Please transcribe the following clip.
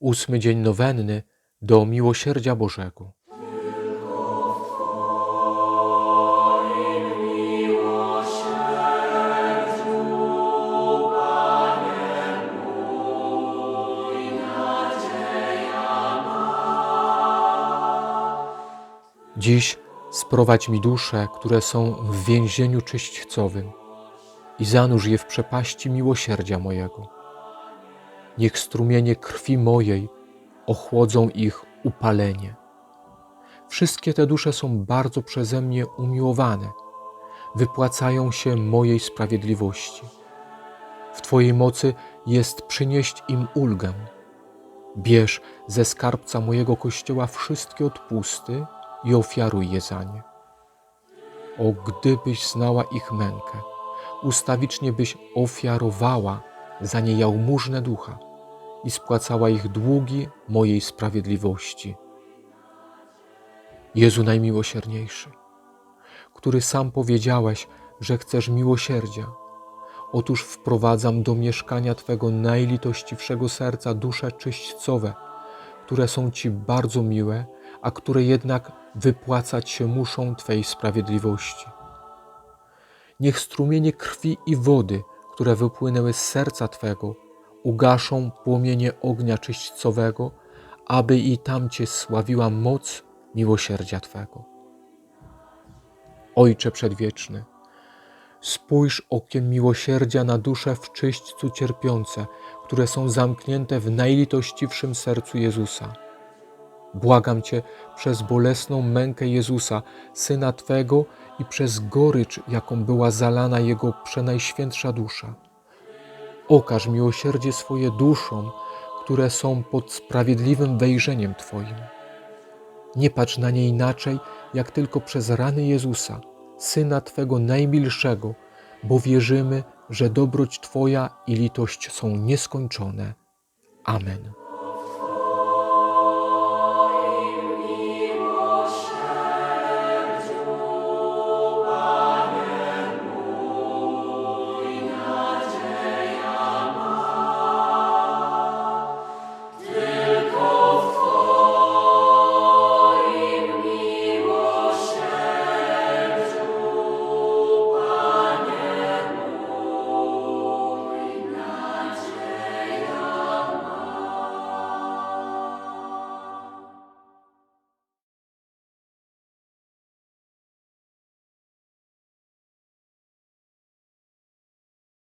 Ósmy dzień nowenny do miłosierdzia Bożego. Dziś sprowadź mi dusze, które są w więzieniu czyśćcowym i zanurz je w przepaści miłosierdzia mojego. Niech strumienie krwi mojej ochłodzą ich upalenie. Wszystkie te dusze są bardzo przeze mnie umiłowane, wypłacają się mojej sprawiedliwości. W Twojej mocy jest przynieść im ulgę. Bierz ze skarbca mojego kościoła wszystkie odpusty i ofiaruj je za nie. O, gdybyś znała ich mękę, ustawicznie byś ofiarowała za nie jałmużnę ducha i spłacała ich długi mojej sprawiedliwości. Jezu najmiłosierniejszy, który sam powiedziałeś, że chcesz miłosierdzia, otóż wprowadzam do mieszkania Twego najlitościwszego serca dusze czyśćcowe, które są Ci bardzo miłe, a które jednak wypłacać się muszą Twej sprawiedliwości. Niech strumienie krwi i wody, które wypłynęły z serca Twego, ugaszą płomienie ognia czyśćcowego, aby i tam Cię sławiła moc miłosierdzia Twego. Ojcze Przedwieczny, spójrz okiem miłosierdzia na dusze w czyśćcu cierpiące, które są zamknięte w najlitościwszym sercu Jezusa. Błagam Cię przez bolesną mękę Jezusa, Syna Twego i przez gorycz, jaką była zalana Jego przenajświętsza dusza. Okaż miłosierdzie swoje duszom, które są pod sprawiedliwym wejrzeniem Twoim. Nie patrz na nie inaczej, jak tylko przez rany Jezusa, Syna Twego najmilszego, bo wierzymy, że dobroć Twoja i litość są nieskończone. Amen.